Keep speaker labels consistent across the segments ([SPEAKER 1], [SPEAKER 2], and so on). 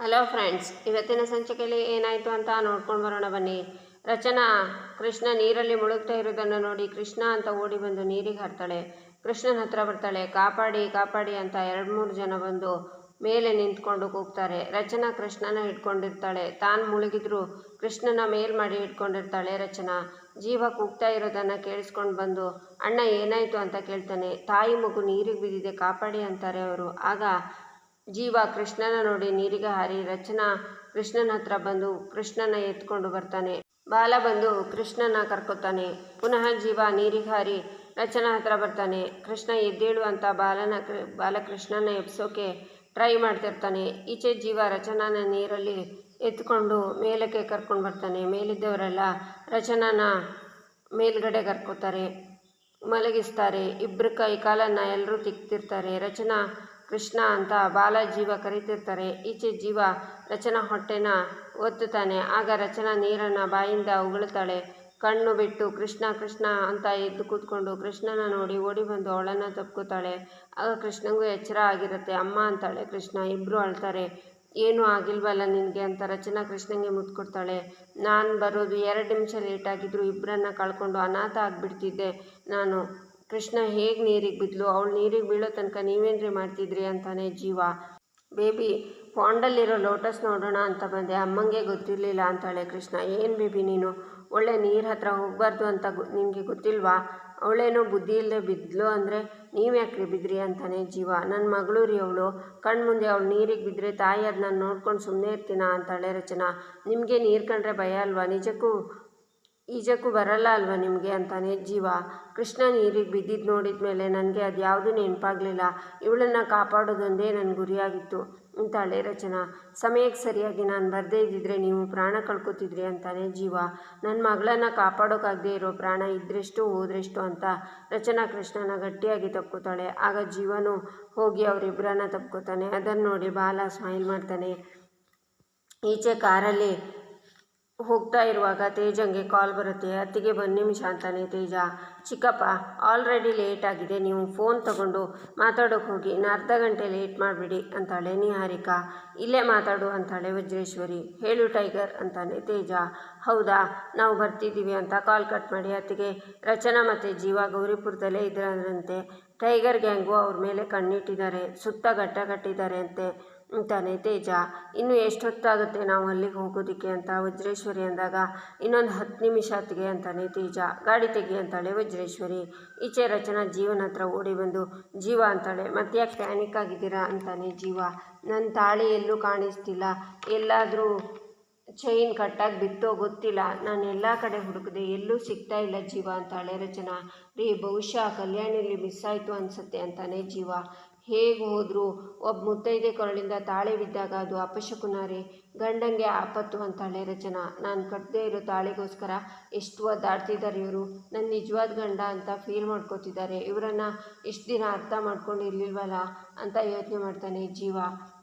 [SPEAKER 1] Hello friends, ಇವತ್ತಿನ ಸಂಚಿಕೆಯಲ್ಲಿ ಏನಾಯಿತು ಅಂತ ನೋಡ್ಕೊಂಡು ಬರೋಣ ಬನ್ನಿ. ರಚನಾ, ಕೃಷ್ಣ ನೀರಲ್ಲಿ ಮುಳುಗ್ತಾ ಇರೋದನ್ನು ನೋಡಿ ಕೃಷ್ಣ ಅಂತ ಓಡಿ ಬಂದು ನೀರಿಗೆ ಹರ್ತಾಳೆ. ಕೃಷ್ಣನ ಹತ್ರ ಬರ್ತಾಳೆ, ಕಾಪಾಡಿ ಕಾಪಾಡಿ ಅಂತ ಎರಡು ಮೂರು ಜನ ಬಂದು ಮೇಲೆ ನಿಂತ್ಕೊಂಡು ಕೂಗ್ತಾರೆ. ರಚನಾ ಕೃಷ್ಣನ ಹಿಡ್ಕೊಂಡಿರ್ತಾಳೆ. ತಾನು ಮುಳುಗಿದ್ರು ಕೃಷ್ಣನ ಮೇಲ್ ಮಾಡಿ ಹಿಡ್ಕೊಂಡಿರ್ತಾಳೆ ರಚನಾ. ಜೀವ ಕೂಗ್ತಾ ಇರೋದನ್ನು ಕೇಳಿಸ್ಕೊಂಡು ಬಂದು, ಅಣ್ಣ ಏನಾಯಿತು? ಅಂತ ಕೇಳ್ತಾನೆ. ತಾಯಿ ಮಗು ನೀರಿಗೆ ಬಿದ್ದಿದೆ, ಕಾಪಾಡಿ ಅಂತಾರೆ ಅವರು. ಆಗ ಜೀವ ಕೃಷ್ಣನ ನೋಡಿ ನೀರಿಗೆ ಹಾರಿ ರಚನಾ ಕೃಷ್ಣನ ಹತ್ರ ಬಂದು ಕೃಷ್ಣನ ಎತ್ಕೊಂಡು ಬರ್ತಾನೆ. ಬಾಲ ಬಂದು ಕೃಷ್ಣನ ಕರ್ಕೊತಾನೆ. ಪುನಃ ಜೀವ ನೀರಿಗೆ ಹಾರಿ ರಚನಾ ಹತ್ರ ಬರ್ತಾನೆ. ಕೃಷ್ಣ ಎದ್ದೇಳು ಅಂತ ಬಾಲನ ಬಾಲಕೃಷ್ಣನ ಎಬ್ಸೋಕೆ ಟ್ರೈ ಮಾಡ್ತಿರ್ತಾನೆ. ಈಚೆ ಜೀವ ರಚನಾನ ನೀರಲ್ಲಿ ಎತ್ಕೊಂಡು ಮೇಲಕ್ಕೆ ಕರ್ಕೊಂಡು ಬರ್ತಾನೆ. ಮೇಲಿದ್ದವರೆಲ್ಲ ರಚನಾನ ಮೇಲ್ಗಡೆ ಕರ್ಕೋತಾರೆ. ಮಲಗಿಸ್ತಾರೆ. ಇಬ್ಬರು ಕೈ ಕಾಲನ್ನು ಎಲ್ಲರೂ ತಿಕ್ತಿರ್ತಾರೆ. ರಚನಾ ಕೃಷ್ಣ ಅಂತ ಬಾಲ ಜೀವ ಕರಿತಿರ್ತಾರೆ. ಈಚೆ ಜೀವ ರಚನಾ ಹೊಟ್ಟೆನ ಒತ್ತುತ್ತಾನೆ. ಆಗ ರಚನಾ ನೀರನ್ನು ಬಾಯಿಂದ ಉಗುಳ್ತಾಳೆ ಕಣ್ಣು ಬಿಟ್ಟು ಕೃಷ್ಣ ಕೃಷ್ಣ ಅಂತ ಎದ್ದು ಕೂತ್ಕೊಂಡು ಕೃಷ್ಣನ ನೋಡಿ ಓಡಿ ಬಂದು ಅವಳನ್ನು ತಪ್ಕೋತಾಳೆ ಆಗ ಕೃಷ್ಣಂಗೂ ಎಚ್ಚರ ಆಗಿರುತ್ತೆ. ಅಮ್ಮ ಅಂತಾಳೆ ಕೃಷ್ಣ. ಇಬ್ಬರು ಅಳ್ತಾರೆ. ಏನೂ ಆಗಿಲ್ವಲ್ಲ ನಿನಗೆ ಅಂತ ರಚನಾ ಕೃಷ್ಣಂಗೆ ಮುದ್ದು ಕೊಡ್ತಾಳೆ ನಾನು ಬರೋದು ಎರಡು ನಿಮಿಷ ಲೇಟ್ ಆಗಿದ್ರು ಇಬ್ಬರನ್ನ ಕಳ್ಕೊಂಡು ಅನಾಥ ಆಗಿಬಿಡ್ತಿದ್ದೆ ನಾನು. ಕೃಷ್ಣ ಹೇಗೆ ನೀರಿಗೆ ಬಿದ್ಲು? ಅವಳು ನೀರಿಗೆ ಬೀಳೋ ತನಕ ನೀವೇನ್ರಿ ಮಾಡ್ತಿದ್ರಿ ಅಂತಾನೆ ಜೀವ. ಬೇಬಿ, ಪಾಂಡಲ್ಲಿರೋ ಲೋಟಸ್ ನೋಡೋಣ ಅಂತ ಬಂದೆ. ಅಮ್ಮಂಗೆ ಗೊತ್ತಿರಲಿಲ್ಲ ಅಂತಾಳೆ ಕೃಷ್ಣ. ಏನು ಬೇಬಿ ನೀನು? ಒಳ್ಳೆ ನೀರು ಹತ್ರ ಹೋಗಬಾರ್ದು ಅಂತ ನಿಮಗೆ ಗೊತ್ತಿಲ್ವಾ? ಅವಳೇನೋ ಬುದ್ಧಿ ಇಲ್ಲದೆ ಬಿದ್ದಲು ಅಂದರೆ ನೀವು ಯಾಕೆ ಬಿದ್ರಿ ಅಂತಾನೆ ಜೀವ. ನನ್ನ ಮಗಳು ರೀ ಅವಳು. ಕಣ್ಣು ಮುಂದೆ ಅವಳು ನೀರಿಗೆ ಬಿದ್ದರೆ ತಾಯಿ ಅದನ್ನ ನೋಡ್ಕೊಂಡು ಸುಮ್ಮನೆ ಇರ್ತೀನ ಅಂತಾಳೆ ರಚನಾ. ನಿಮಗೆ ನೀರು ಕಂಡ್ರೆ ಭಯ ಅಲ್ವಾ? ನಿಜಕ್ಕೂ ಈಜಕ್ಕೂ ಬರಲ್ಲ ಅಲ್ವಾ ನಿಮಗೆ ಅಂತಾನೆ ಜೀವ. ಕೃಷ್ಣ ನೀರಿಗೆ ಬಿದ್ದಿದ್ದು ನೋಡಿದ ಮೇಲೆ ನನಗೆ ಅದು ಯಾವುದೂ ನೆನಪಾಗಲಿಲ್ಲ. ಇವಳನ್ನು ಕಾಪಾಡೋದೊಂದೇ ನನ್ನ ಗುರಿಯಾಗಿತ್ತು. ಅಂತಾಳೆ ರಚನಾ. ಸಮಯಕ್ಕೆ ಸರಿಯಾಗಿ ನಾನು ಬರದೇ ಇದ್ದಿದ್ರೆ ನೀವು ಪ್ರಾಣ ಕಳ್ಕೊತಿದ್ರಿ ಅಂತಾನೆ ಜೀವ. ನನ್ನ ಮಗಳನ್ನು ಕಾಪಾಡೋಕ್ಕಾಗದೇ ಇರೋ ಪ್ರಾಣ ಇದ್ರೆಷ್ಟು ಹೋದ್ರೆಷ್ಟು ಅಂತ ರಚನಾ ಕೃಷ್ಣನ ಗಟ್ಟಿಯಾಗಿ ತಪ್ಕೋತಾಳೆ. ಆಗ ಜೀವನು ಹೋಗಿ ಅವರಿಬ್ಬರನ್ನ ತಪ್ಕೋತಾನೆ. ಅದನ್ನು ನೋಡಿ ಬಾಲ ಸ್ಮೈಲ್ ಮಾಡ್ತಾನೆ. ಈಚೆ ಕಾರಲ್ಲಿ ಹೋಗ್ತಾ ಇರುವಾಗ ತೇಜಂಗೆ ಕಾಲ್ ಬರುತ್ತೆ, ಅತ್ತಿಗೆ ಒಂದು ನಿಮಿಷ ಅಂತಾನೆ ತೇಜ. ಚಿಕ್ಕಪ್ಪ ಆಲ್ರೆಡಿ ಲೇಟ್ ಆಗಿದೆ, ನೀವು ಫೋನ್ ತಗೊಂಡು ಮಾತಾಡೋಕೆ ಹೋಗಿ, ಇನ್ನು ಅರ್ಧ ಗಂಟೆ ಲೇಟ್ ಮಾಡಿಬಿಡಿ ಅಂತಾಳೆ ನಿಹಾರಿಕಾ. ಇಲ್ಲೇ ಮಾತಾಡು ಅಂತಾಳೆ ವಜ್ರೇಶ್ವರಿ. ಹೇಳು ಟೈಗರ್ ಅಂತಾನೆ ತೇಜ. ಹೌದಾ, ನಾವು ಬರ್ತಿದ್ದೀವಿ ಅಂತ ಕಾಲ್ ಕಟ್ ಮಾಡಿ ಅತ್ತಿಗೆ. ರಚನಾ ಮತ್ತು ಜೀವ ಗೌರಿಪುರದಲ್ಲೇ ಇದ್ರಂತೆ ಟೈಗರ್ ಗ್ಯಾಂಗು ಅವ್ರ ಮೇಲೆ ಕಣ್ಣಿಟ್ಟಿದ್ದಾರೆ, ಸುತ್ತ ಗಟ್ಟ ಕಟ್ಟಿದ್ದಾರೆ ಅಂತೆ. ಅಂತಾನೆ, ತೇಜ. ಇನ್ನು ಎಷ್ಟೊತ್ತಾಗುತ್ತೆ ನಾವು ಅಲ್ಲಿಗೆ ಹೋಗೋದಕ್ಕೆ ಅಂತ ವಜ್ರೇಶ್ವರಿ ಅಂದಾಗ? ಇನ್ನೊಂದು ಹತ್ತು ನಿಮಿಷ ಹೊತ್ತಿಗೆ ಅಂತಾನೆ, ತೇಜ. ಗಾಡಿ ತೆಗಿ ಅಂತಾಳೆ ವಜ್ರೇಶ್ವರಿ. ಈಚೆ ರಚನಾ ಜೀವನ ಹತ್ರ ಓಡಿ ಬಂದು, ಜೀವ ಅಂತಾಳೆ, ಮತ್ತೆ ಯಾಕೆ ಪ್ಯಾನಿಕ್ ಆಗಿದ್ದೀರಾ? ಅಂತಾನೆ ಜೀವ. ನನ್ನ ತಾಳಿ ಎಲ್ಲೂ ಕಾಣಿಸ್ತಿಲ್ಲ. ಎಲ್ಲಾದರೂ ಚೈನ್ ಕಟ್ಟಾಗಿ ಬಿತ್ತೋ ಗೊತ್ತಿಲ್ಲ. ನಾನು ಎಲ್ಲ ಕಡೆ ಹುಡುಕಿದೆ ಎಲ್ಲೂ ಸಿಗ್ತಾ ಇಲ್ಲ ಜೀವ ಅಂತಾಳೆ ರಚನಾ. ರೀ, ಬಹುಶಃ ಕಲ್ಯಾಣಿಲಿ ಮಿಸ್ ಆಯಿತು ಅನಿಸುತ್ತೆ ಅಂತಾನೆ ಜೀವ. ಹೇಗೆ ಹೋದರೂ? ಒಬ್ಬ ಮುತ್ತೈದೆ ಕೊರಳಿಂದ ತಾಳೆ ಬಿದ್ದಾಗ ಅದು ಅಪಶಕುನ ರೀ ಗಂಡಂಗೆ ಆಪತ್ತು ಅಂತಾಳೆ ರಚನಾ. ನಾನು ಕಟ್ಟದೇ ಇರೋ ತಾಳಿಗೋಸ್ಕರ ಎಷ್ಟು ಒದ್ದಾಡ್ತಿದ್ದಾರೆ ಇವರು. ನನ್ನ ನಿಜವಾದ ಗಂಡ ಅಂತ ಫೀಲ್ ಮಾಡ್ಕೋತಿದ್ದಾರೆ ಇವರನ್ನು ಇಷ್ಟು ದಿನ ಅರ್ಥ ಮಾಡ್ಕೊಂಡಿರ್ಲಿಲ್ವಲ್ಲ ಅಂತ ಯೋಚನೆ ಮಾಡ್ತಾನೆ ಜೀವ.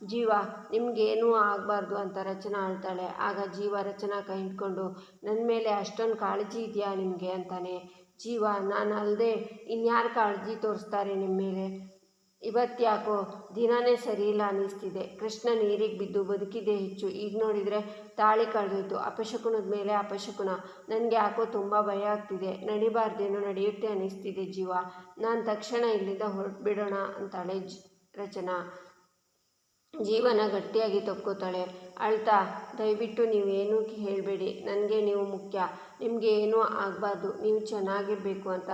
[SPEAKER 1] ಜೀವ, ನಿಮಗೇನೂ ಆಗಬಾರ್ದು ಅಂತ ರಚನಾ ಅಳ್ತಾಳೆ ಆಗ ಜೀವ ರಚನಾ ಕೈ ಹಿಡ್ಕೊಂಡು ನನ್ನ ಮೇಲೆ ಅಷ್ಟೊಂದು ಕಾಳಜಿ ಇದೆಯಾ ನಿಮಗೆ? ಅಂತಾನೆ. ಜೀವ, ನಾನು ಅಲ್ಲದೆ ಇನ್ಯಾರು ಕಾಳಜಿ ತೋರಿಸ್ತಾರೆ ನಿಮ್ಮ ಮೇಲೆ? ಇವತ್ತ್ಯಾಕೋ? ದಿನನೇ ಸರಿ ಇಲ್ಲ ಅನ್ನಿಸ್ತಿದೆ. ಕೃಷ್ಣ ನೀರಿಗೆ ಬಿದ್ದು ಬದುಕಿದೆ ಹೆಚ್ಚು. ಈಗ ನೋಡಿದರೆ ತಾಳಿ ಕಳೆದೋಯ್ತು. ಅಪಶಕುನದ ಮೇಲೆ ಅಪಶಕುನ. ನನಗೆ ಯಾಕೋ ತುಂಬ ಭಯ ಆಗ್ತಿದೆ. ನಡಿಬಾರ್ದೇನೋ ನಡೆಯುತ್ತೆ ಅನ್ನಿಸ್ತಿದೆ ಜೀವ. ನಾನು ತಕ್ಷಣ ಇಲ್ಲಿಂದ ಹೊರಟುಬಿಡೋಣ ಅಂತಾಳೆ ಜ್, ರಚನಾ. ಜೀವನ ಗಟ್ಟಿಯಾಗಿ ತಪ್ಕೋತಾಳೆ ಅಳ್ತಾ, ದಯವಿಟ್ಟು ನೀವೇನೂ ಹೇಳಬೇಡಿ. ನನಗೆ ನೀವು ಮುಖ್ಯ. ನಿಮಗೆ ಏನೂ ಆಗಬಾರ್ದು. ನೀವು ಚೆನ್ನಾಗಿರಬೇಕು ಅಂತ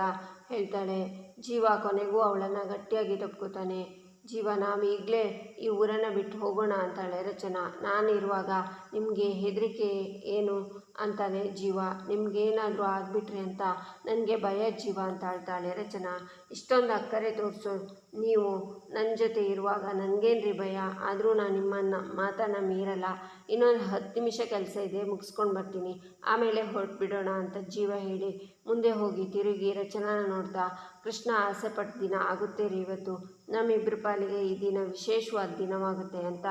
[SPEAKER 1] ಹೇಳ್ತಾಳೆ. ಜೀವ ಕೊನೆಗೂ ಅವಳನ್ನು ಗಟ್ಟಿಯಾಗಿ ತಪ್ಕೋತಾನೆ. ಜೀವ, ನಾವು ಈಗಲೇ ಈ ಊರನ್ನು ಬಿಟ್ಟು ಹೋಗೋಣ ಅಂತಾಳೆ ರಚನಾ. ನಾನು ಇರುವಾಗ ನಿಮಗೆ ಹೆದರಿಕೆ ಏನು? ಅಂತಾನೆ ಜೀವ. ನಿಮಗೇನಾದರೂ ಆಗಿಬಿಟ್ರೆ ಅಂತ ನನಗೆ ಭಯ ಜೀವ ಅಂತ ಹೇಳ್ತಾಳೆ ರಚನಾ. ಇಷ್ಟೊಂದು ಅಕ್ಕರೆ ತೋರಿಸು. ನೀವು ನನ್ನ ಜೊತೆ ಇರುವಾಗ ನನಗೇನ್ರಿ ಭಯ? ಆದರೂ ನಾನು ನಿಮ್ಮನ್ನು ಮಾತನ್ನು ಮೀರಲ್ಲ. ಇನ್ನೊಂದು ಹತ್ತು ನಿಮಿಷ ಕೆಲಸ ಇದೆ, ಮುಗಿಸ್ಕೊಂಡು ಬರ್ತೀನಿ. ಆಮೇಲೆ ಹೊರಟ್ಬಿಡೋಣ ಅಂತ ಜೀವ ಹೇಳಿ ಮುಂದೆ ಹೋಗಿ ತಿರುಗಿ ರಚನಾನ ನೋಡ್ತಾ, ಕೃಷ್ಣ ಆಸೆ ಪಟ್ಟ ದಿನ ಆಗುತ್ತೆ ರೀ ಇವತ್ತು. ನಮ್ಮಿಬ್ಬರ ಪಾಲಿಗೆ ಈ ದಿನ ವಿಶೇಷವಾದ ದಿನವಾಗುತ್ತೆ ಅಂತ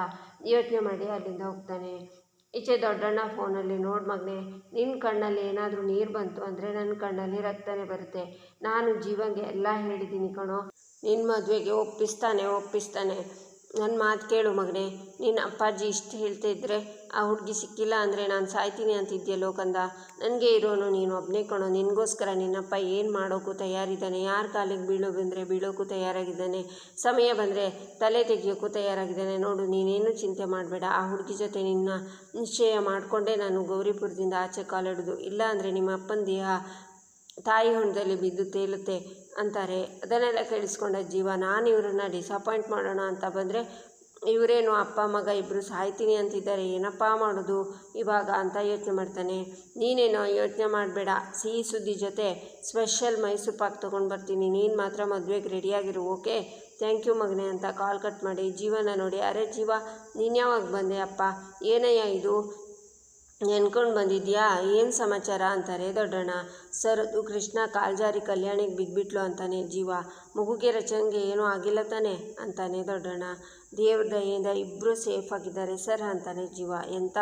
[SPEAKER 1] ಯೋಚನೆ ಮಾಡಿ ಅಲ್ಲಿಂದ ಹೋಗ್ತಾನೆ. ಈಚೆ ದೊಡ್ಡಣ್ಣ ಫೋನಲ್ಲಿ, ನೋಡು ಮಗನೇ ನಿನ್ನ ಕಣ್ಣಲ್ಲಿ ಏನಾದರೂ ನೀರು ಬಂತು ಅಂದರೆ ನನ್ನ ಕಣ್ಣಲ್ಲಿ ರಕ್ತನೇ ಬರುತ್ತೆ. ನಾನು ಜೀವಂಗೆ ಎಲ್ಲ ಹೇಳಿದ್ದೀನಿ ಕಣೋ. ನಿನ್ನ ಮದುವೆಗೆ ಒಪ್ಪಿಸ್ತಾನೆ ಒಪ್ಪಿಸ್ತಾನೆ. ನನ್ನ ಮಾತು ಕೇಳು ಮಗನೇ. ನಿನ್ನ ಅಪ್ಪಾಜಿ ಇಷ್ಟು ಹೇಳ್ತಾ ಇದ್ದರೆ ಆ ಹುಡುಗಿ ಸಿಕ್ಕಿಲ್ಲ ಅಂದರೆ ನಾನು ಸಾಯ್ತೀನಿ ಅಂತಿದ್ದೆ ಲೋಕಂದ? ನನಗೆ ಇರೋನು ನೀನು ಒಬ್ಬನೇ ಕಣೋ. ನಿನಗೋಸ್ಕರ ನಿನ್ನಪ್ಪ ಏನು ಮಾಡೋಕ್ಕೂ ತಯಾರಿದ್ದಾನೆ? ಯಾರ ಕಾಲಿಗೆ ಬೀಳೋ ಬಂದರೆ ಬೀಳೋಕ್ಕೂ ತಯಾರಾಗಿದ್ದಾನೆ? ಸಮಯ ಬಂದರೆ ತಲೆ ತೆಗಿಯೋಕ್ಕೂ ತಯಾರಾಗಿದ್ದಾನೆ? ನೋಡು, ನೀನೇನು ಚಿಂತೆ ಮಾಡಬೇಡ. ಆ ಹುಡುಗಿ ಜೊತೆ ನಿನ್ನ ನಿಶ್ಚಯ ಮಾಡಿಕೊಂಡೇ ನಾನು ಗೌರಿಪುರದಿಂದ ಆಚೆ ಕಾಲಿಡೋದು. ಇಲ್ಲ ಅಂದರೆ ನಿಮ್ಮ ಅಪ್ಪನ ದೇಹ ತಾಯಿ ಹೊಣದಲ್ಲಿ ಬಿದ್ದು ತೇಲುತ್ತೆ. ಅಂತಾರೆ. ಅದನ್ನೆಲ್ಲ ಕೇಳಿಸ್ಕೊಂಡ ಜೀವ, ನಾನು ಇವ್ರನ್ನ ಡಿಸಪಾಯಿಂಟ್ ಮಾಡೋಣ ಅಂತ ಬಂದರೆ, ಇವರೇನು ಅಪ್ಪ, ಮಗ ಇಬ್ಬರು ಸಾಯ್ತೀನಿ ಅಂತಿದ್ದಾರೆ, ಏನಪ್ಪ ಮಾಡೋದು ಇವಾಗ? ಅಂತ ಯೋಚನೆ ಮಾಡ್ತಾನೆ. ನೀನೇನೋ ಯೋಚನೆ ಮಾಡಬೇಡ, ಸಿಹಿ ಸುದ್ದಿ ಜೊತೆ ಸ್ಪೆಷಲ್ ಮೈಸೂರು ಪಾಕ್ ತೊಗೊಂಡು ಬರ್ತೀನಿ. ನೀನು ಮಾತ್ರ ಮದುವೆಗೆ ರೆಡಿಯಾಗಿರು ಓಕೆ ಥ್ಯಾಂಕ್ ಯು ಮಗನೇ ಅಂತ ಕಾಲ್ ಕಟ್ ಮಾಡಿ ಜೀವನ ನೋಡಿ, ಅರೆ ಜೀವ, ನೀನು ಯಾವಾಗ ಬಂದೆ ಅಪ್ಪ? ಏನಯ್ಯ ಇದು? ನೆನ್ಕೊಂಡು ಬಂದಿದ್ಯಾ? ಏನು ಸಮಾಚಾರ ಅಂತಾರೆ ದೊಡ್ಡಣ್ಣ. ಸರ್, ಅದು ಕೃಷ್ಣ ಕಾಲ್ಜಾರಿ ಕಲ್ಯಾಣಿಗೆ ಬಿದ್ದುಬಿಟ್ಲು ಅಂತಾನೆ ಜೀವ. ಮಗುಗೆ ರಚನೆಗೆ ಏನೂ ಆಗಿಲ್ಲ ತಾನೆ ಅಂತಾನೆ ದೊಡ್ಡಣ್ಣ. ದೇವ್ರ ದಯೆಯಿಂದ ಇಬ್ಬರು ಸೇಫ್ ಆಗಿದ್ದಾರೆ ಸರ್ ಅಂತಾನೆ ಜೀವ. ಎಂಥ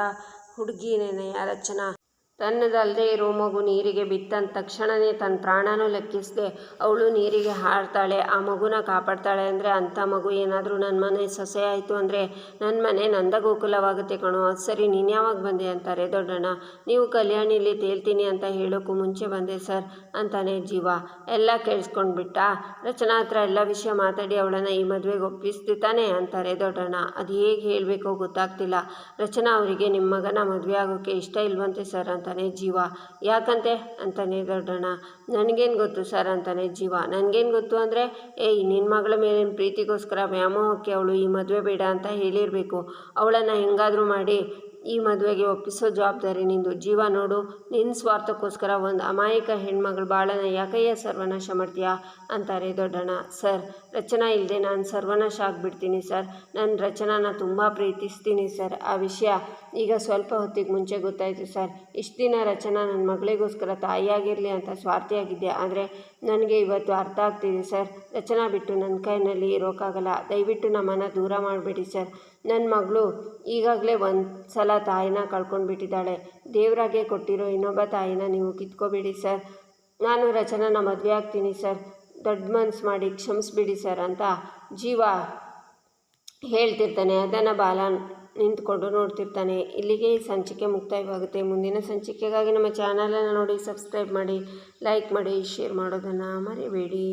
[SPEAKER 1] ಹುಡುಗಿನೇನೆಯ ರಚನಾ? ತನ್ನದಲ್ಲದೆ ಇರೋ ಮಗು ನೀರಿಗೆ ಬಿತ್ತಂದ ತಕ್ಷಣವೇ ತನ್ನ ಪ್ರಾಣನೂ ಲೆಕ್ಕಿಸದೆ, ಅವಳು ನೀರಿಗೆ ಹಾರ್ತಾಳೆ, ಆ ಮಗುನ ಕಾಪಾಡ್ತಾಳೆ ಅಂದರೆ ಅಂಥ ಮಗು ಏನಾದರೂ ನನ್ನ ಮನೆ ಸೊಸೆ ಆಯಿತು ಅಂದರೆ ನನ್ನ ಮನೆ ನಂದಗೋಕುಲವಾಗುತ್ತೆ ಕಣೋ. ಅದು ಸರಿ, ನೀನು ಯಾವಾಗ ಬಂದೆ ಅಂತಾರೆ. ದೊಡ್ಡಣ್ಣ, ನೀವು ಕಲ್ಯಾಣಿಲಿ ತೇಲ್ತೀನಿ ಅಂತ ಹೇಳೋಕ್ಕೂ ಮುಂಚೆ ಬಂದೆ ಸರ್ ಅಂತಾನೆ ಜೀವ. ಎಲ್ಲ ಕೇಳಿಸ್ಕೊಂಡ್ಬಿಟ್ಟ. ರಚನಾ ಹತ್ರ ಎಲ್ಲ ವಿಷಯ ಮಾತಾಡಿ ಅವಳನ್ನು ಈ ಮದುವೆಗೆ ಒಪ್ಪಿಸ್ತಿತ್ತಾನೆ ಅಂತಾರೆ ದೊಡ್ಡಣ್ಣ. ಅದು ಹೇಗೆ ಹೇಳಬೇಕೋ ಗೊತ್ತಾಗ್ತಿಲ್ಲ. ರಚನಾ ಅವರಿಗೆ ನಿಮ್ಮ ಮಗನ ಮದುವೆ ಆಗೋಕ್ಕೆ ಇಷ್ಟ ಇಲ್ವಂತೆ ಸರ್ ಅಂತಾನೆ ಜೀವ. ಯಾಕಂತೆ? ಅಂತಾನೆ ದೊಡ್ಡಣ್ಣ ನನಗೇನು ಗೊತ್ತು ಸರ್? ಅಂತಾನೆ ಜೀವ. ನನಗೇನು ಗೊತ್ತು ಅಂದರೆ ಏಯ್ ನಿನ್ನ ಮಗಳ ಮೇಲಿನ ಪ್ರೀತಿಗೋಸ್ಕರ ವ್ಯಾಮೋಹಕ್ಕೆ ಅವಳು ಈ ಮದುವೆ ಬೇಡ ಅಂತ ಹೇಳಿರಬೇಕು. ಅವಳನ್ನು ಹೆಂಗಾದರೂ ಮಾಡಿ ಈ ಮದುವೆಗೆ ಒಪ್ಪಿಸೋ ಜವಾಬ್ದಾರಿ ನಿಂದು. ಜೀವ, ನೋಡು ನಿನ್ನ ಸ್ವಾರ್ಥಕ್ಕೋಸ್ಕರ ಒಂದು ಅಮಾಯಕ ಹೆಣ್ಮಗಳು ಬಾಳನ ಯಾಕಯ್ಯ ಸರ್ವನಾಶ ಮಾಡ್ತೀಯಾ? ಅಂತಾರೆ ದೊಡ್ಡಣ್ಣ ಸರ್ ರಚನಾ ಇಲ್ಲದೆ ನಾನು ಸರ್ವನಾಶ ಆಗಿಬಿಡ್ತೀನಿ ಸರ್. ನಾನು ರಚನಾನ ತುಂಬ ಪ್ರೀತಿಸ್ತೀನಿ ಸರ್. ಆ ವಿಷಯ ಈಗ ಸ್ವಲ್ಪ ಹೊತ್ತಿಗೆ ಮುಂಚೆ ಗೊತ್ತಾಯಿತು ಸರ್. ಇಷ್ಟು ದಿನ ರಚನಾ ನನ್ನ ಮಗಳಿಗೋಸ್ಕರ ತಾಯಿಯಾಗಿರಲಿ ಅಂತ ಸ್ವಾರ್ಥಿಯಾಗಿದ್ದೆ. ಆದರೆ ನನಗೆ ಇವತ್ತು ಅರ್ಥ ಆಗ್ತಿದೆ ಸರ್. ರಚನಾ ಬಿಟ್ಟು ನನ್ನ ಕೈನಲ್ಲಿ ಇರೋಕ್ಕಾಗಲ್ಲ ದಯವಿಟ್ಟು ನಮ್ಮನ್ನು ದೂರ ಮಾಡಬೇಡಿ ಸರ್. ನನ್ನ ಮಗಳು ಈಗಾಗಲೇ ಒಂದು ಸಲ ತಾಯಿನ ಕಳ್ಕೊಂಡ್ಬಿಟ್ಟಿದ್ದಾಳೆ ದೇವರಾಗೆ ಕೊಟ್ಟಿರೋ ಇನ್ನೊಬ್ಬ ತಾಯಿನ ನೀವು ಕಿತ್ಕೋಬೇಡಿ ಸರ್. ನಾನು ರಚನಾನ ಮದುವೆ ಆಗ್ತೀನಿ ಸರ್. ದೊಡ್ಡ ಮನ್ಸು ಮಾಡಿ ಕ್ಷಮಿಸ್ಬಿಡಿ ಸರ್ ಅಂತ ಜೀವ ಹೇಳ್ತಿರ್ತಾನೆ. ಅದನ್ನು ಬಾಲ ನಿಂತ್ಕೊಂಡು ನೋಡ್ತಿರ್ತಾನೆ. ಇಲ್ಲಿಗೆ ಈ ಸಂಚಿಕೆ ಮುಕ್ತಾಯವಾಗುತ್ತೆ. ಮುಂದಿನ ಸಂಚಿಕೆಗಾಗಿ ನಮ್ಮ ಚಾನಲನ್ನು ನೋಡಿ, ಸಬ್ಸ್ಕ್ರೈಬ್ ಮಾಡಿ, ಲೈಕ್ ಮಾಡಿ, ಶೇರ್ ಮಾಡೋದನ್ನು ಮರಿಬೇಡಿ.